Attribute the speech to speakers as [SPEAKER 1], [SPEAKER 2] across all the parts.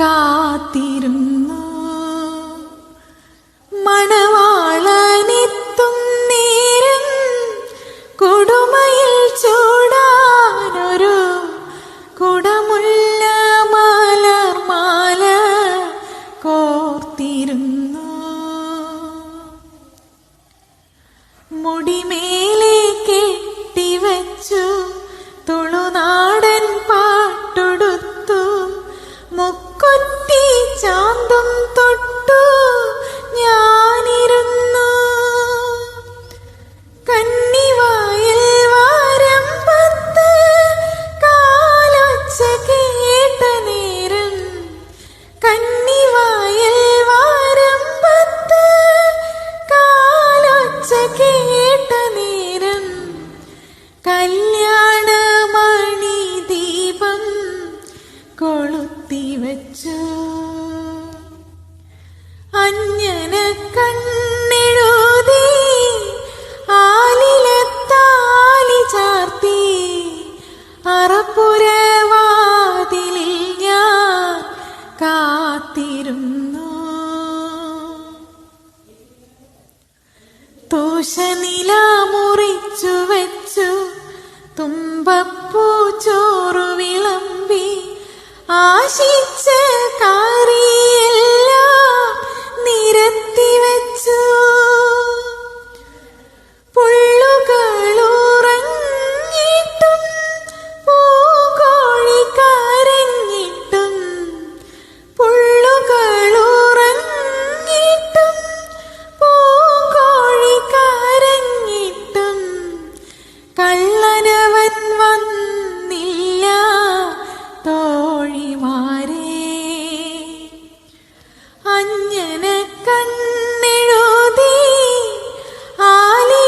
[SPEAKER 1] കാത്തിരുന്നു. മണവാളനെത്തും നേരം കൊടുമയിൽ ചൂടാനൊരു കുടമുള്ള മലർമാല കോർത്തിരുന്നു. മുടിമേലെ അറപ്പുരവാതിലിൽ ഞാൻ കാത്തിരുന്നു. മുറിച്ചു വെച്ചു തുമ്പപ്പൂ ചോറു വിളമ്പി ആശിച്ച് കാ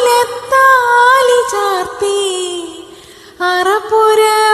[SPEAKER 1] ആലിലത്താലി ചാർത്തി അറപ്പുരാ